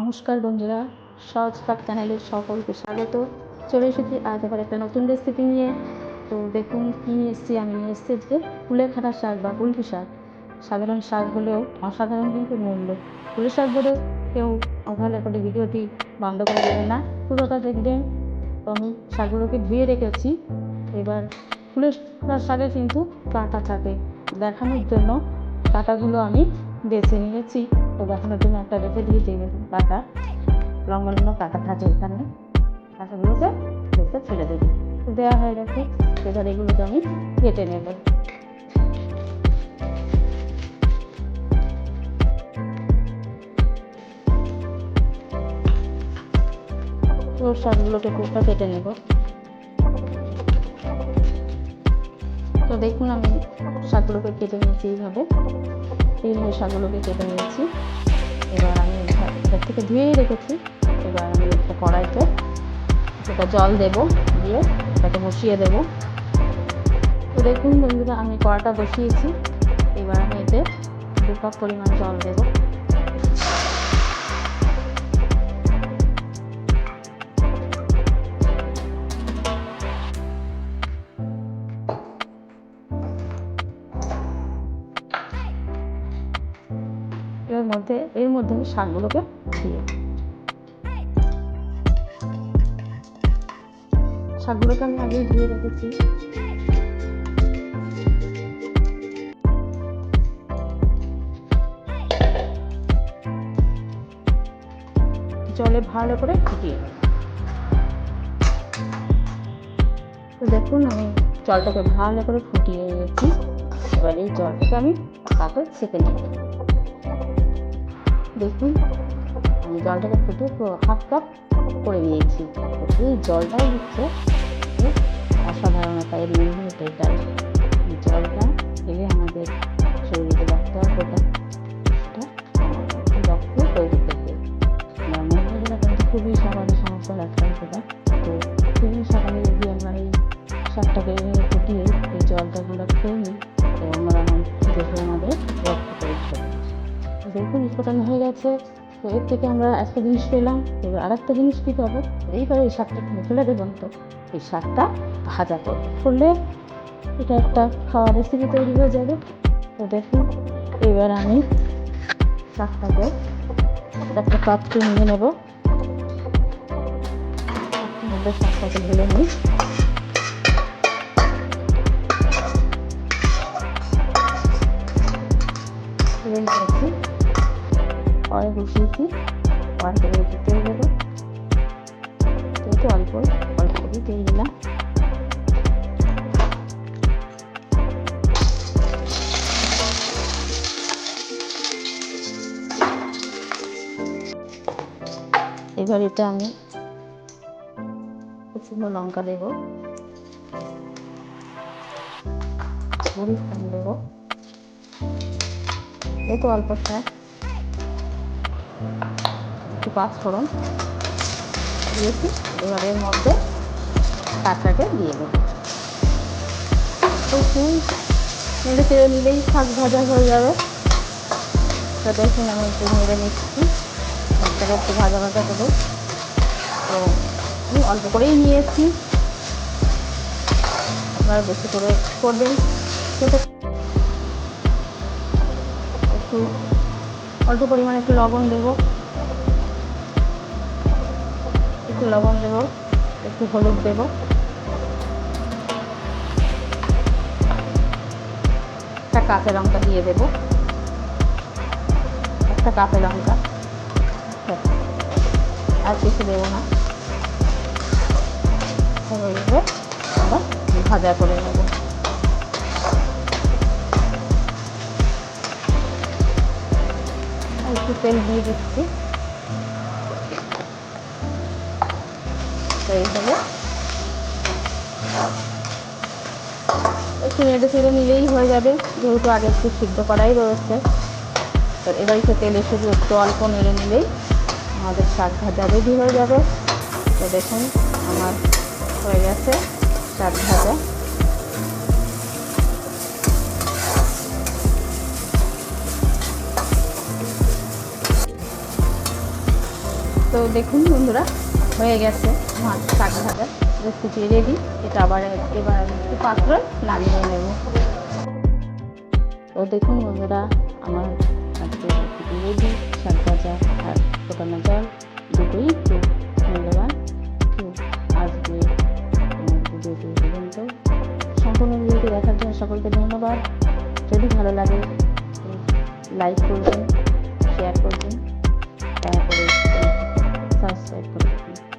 নমস্কার বন্ধুরা, সহজ পাক চ্যানেলের সকলকে স্বাগত। চলে এসেছি আজ আবার একটা নতুন রেসিপি নিয়ে। তো দেখুন, কী এসেছি আমি? নিয়ে এসেছি যে ফুলের খাটা শাক বা কুলপি শাক। সাধারণ শাক হলেও অসাধারণ কিন্তু মূল্য। ফুলের শাক বলে কেউ অবহেলা করে ভিডিওটি বন্ধ করে দেবে না। পুরোটা দেখবেন। তো আমি শাকগুলোকে ধুয়ে রেখেছি। এবার খাটা শাকে কিন্তু কাঁটা থাকে। দেখানোর জন্য কাঁটাগুলো আমি বেছে নিয়েছি। তো দেখানোর জন্য একটা রেখে দিয়েছি কাঁটা লম্বা লম্বা কাঁটা থাকে এখানে। কাঁটাগুলোকে বেছে ছেড়ে দেবো। দেওয়া হয়ে গেছে। এবার এগুলোকে আমি কেটে নেব। তো শাকগুলোকে টুকটা কেটে নেব। তো দেখুন আমি শাকগুলোকে কেটে নিয়েছি এইভাবে। এইভাবে শাকগুলোকে কেটে নিয়েছি। এবার আমি এটার থেকে ধুয়ে রেখেছি। এবার আমি একটা কড়াইতে সেটা জল দেব, দিয়ে এটাকে বসিয়ে দেব। তো দেখুন বন্ধুরা, আমি কড়াটা বসিয়েছি। এবার আমি এতে দু কাপ পরিমাণ জল দেব। মধ্যে, এর মধ্যে আমি শাকগুলোকে দিয়ে শাকগুলোকে আমি আগে ধুয়ে রেখেছি। জলে ভালো করে ফুটিয়ে তো দেখুন, আমি জলটাকে ভালো করে ফুটিয়ে নিয়েছি এবার এই জলটাকে আমি পাকে ছেঁকে নেব দেখুন, আমি জলটাকে ফুটে পুরো হাফ কাপ করে নিয়েছি। এই জলটাই হচ্ছে অসাধারণ একটা এর নির্মিত ফোটানো হয়ে গেছে। তো এর থেকে আমরা একটা জিনিস পেলাম, এবার আর একটা জিনিস কী পাবো? এইবার এই শাকটা কিনে ফেলে দেবেন তো। এই শাকটা ভাজা করব। করলে এটা একটা খাওয়ার রেসিপি তৈরি হয়ে যাবে। তো দেখুন, এবার আমি শাকটাকে একটা পাত্রে নিয়ে নেব। শাকটাকে ঢেলে নিই। ঢেলে নিয়েছি কড়াই বসিয়েছি। থেকে একটু তেল দেবো একটু অল্প অল্প করে তেল দিলাম। এবার এটা আমি শুকনো লঙ্কা দেবো। ফোন দেবো। এই তো অল্প শাক একটু পাঁচফোড়ন দিয়েছি। এবার এর মধ্যে শাকটাকে দিয়ে দেবো। নেড়ে চেড়ে নিলেই শাক ভাজা হয়ে যাবে। তো দেখুন, আমি একটু নেড়ে নিচ্ছি। শাকটাকে একটু ভাজা ভাজা দেবো তো আমি অল্প করেই নিয়েছি। আপনারা বেশি করে করবেন। একটু অল্প পরিমাণে একটু লবণ দেবো। একটু লবণ দেবো, একটু হলুদ দেবো। একটা কাঁচা লঙ্কা দিয়ে দেবো। একটা কাঁচা লঙ্কা। আর কিছু দেবো না। ভাজা করে নেব। একটু তেল দিয়ে দিচ্ছি। তো এইভাবে একটু নেড়ে চেড়ে নিলেই হয়ে যাবে, যেহেতু আগে একটু সিদ্ধ করাই রয়েছে। তো এবার একটু তেলে শুধু একটু অল্প নেড়ে নিলেই আমাদের শাক ভাজা রেডি হয়ে যাবে। তো দেখুন, আমার হয়ে গেছে শাক ভাজা। দেখুন বন্ধুরা, হয়ে গেছে। মাছ শাক ভাজা রেসিপি রেডি এটা আবার এবার একটু পাত্র নামিয়ে নেব। তো দেখুন বন্ধুরা, আমার আজকে রেসিপি রেডি শাক ভাজা আর ফোটানো জল দুটোই একটু আজকে পর্যন্ত। সম্পূর্ণ ভিডিওটি দেখার জন্য সকলকে ধন্যবাদ। যদি ভালো লাগে লাইক করবেন শেয়ার করবেন। দয়া করে সাবস্ক্রাইব করবেন